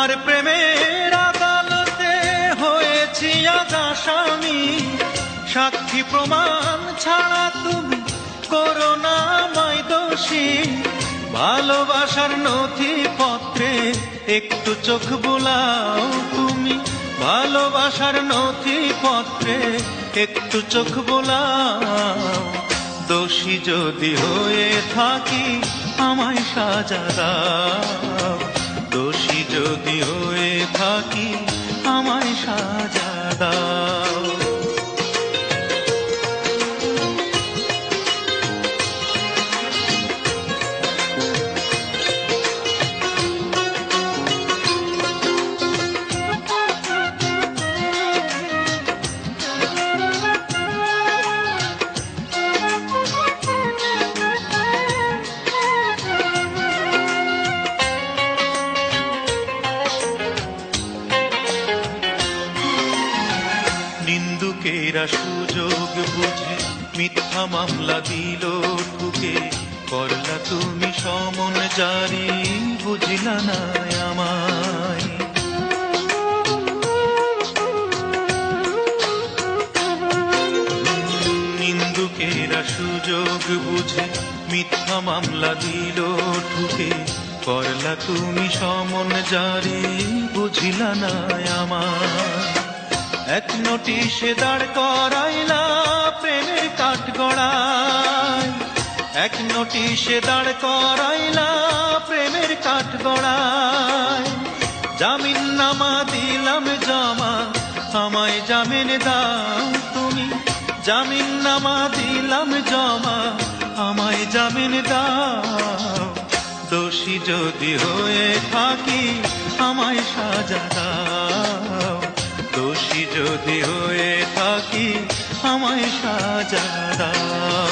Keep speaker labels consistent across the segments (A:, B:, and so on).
A: তোমার প্রেমের আদালতে হয়েছি আজ আসামি। সাক্ষী প্রমাণ ছাড়া তুমি করো না আমায় দোষী। ভালোবাসার নথিপত্রে একটু চোখ বোলাও তুমি। ভালোবাসার নথিপত্রে একটু চোখ বোলাও। দোষী যদি হয়ে থাকি, আমায় সাজা দাও। দোষী যদি হয়ে থাকি আমায় সাজা দাও। নিন্দুকেরা সুযোগ বুঝে, মিথ্যা মামলা দিল ঠুকে। করলা তুমি সমন জারি, বুঝলা না আমায়। সুযোগ বুঝে, মিথ্যা মামলা দিল ঠুকে। করলা তুমি সমন জারি, বুঝিলা না আমার এক নোটিশে দাঁড় করাইলা প্রেমের কাঠ গড়ায় এক নোটিশে দাঁড় করাইলা প্রেমের কাঠ গড়ায় জামিন নামা দিলাম জমা, আমায় জামিন দাও তুমি। জামিন নামা দিলাম জমা, আমায় জামিন দাও। দোষী যদি হয়ে থাকি, আমায় সাজা যদি হয়ে থাকি আমায় সাজা দাও।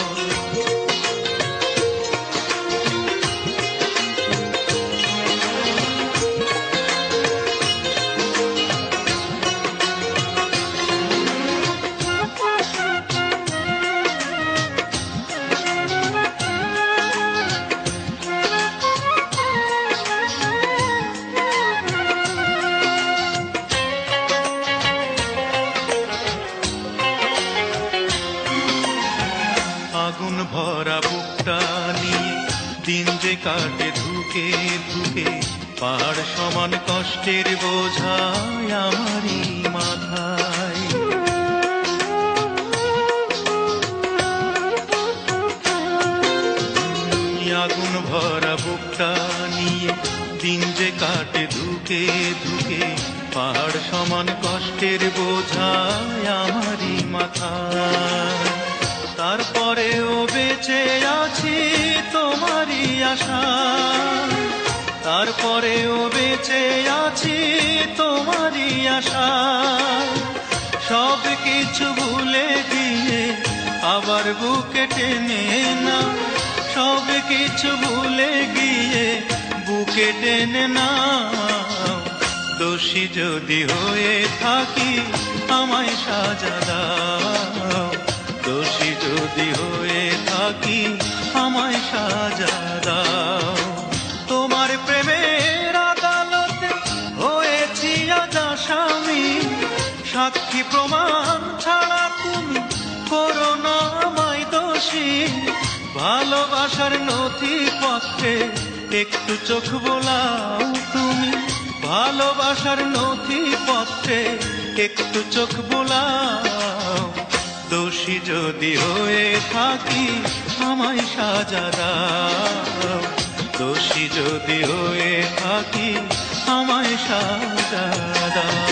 A: আগুন ভরা বুকটা নিয়ে দিন যে কাটে ধুকে ধুকে পাহাড় সমান কষ্টের বোঝায় আমারই মাথায়। আগুন ভরা বুকটা নিয়ে দিন যে কাটে ধুকে ধুকে পাহাড় সমান কষ্টের বোঝায় আমারই মাথায়। তারপরেও বেঁচে আছি তোমারই আশা। তারপরেও বেঁচে আছি তোমারই আশা। সব কিছু ভুলে গিয়ে আবার বুকে টেনে না। সব কিছু ভুলে গিয়ে বুকে টেনে না। দোষী যদি হয়ে থাকি আমায় সাজা দাও। যদি হয়ে থাকি, আমায় সাজা দাও। তোমার প্রেমের আদালতে হয়েছি আজ আসামি। সাক্ষী প্রমাণ ছাড়া তুমি করো না আমায় দোষী। ভালোবাসার নথি পত্রে একটু চোখ বোলাও তুমি। ভালোবাসার নথি পত্রে একটু চোখ বোলাও দোষী যদি হয়ে থাকি আমায় সাজা দাও দোষী যদি হয়ে থাকি আমায় সাজা দাও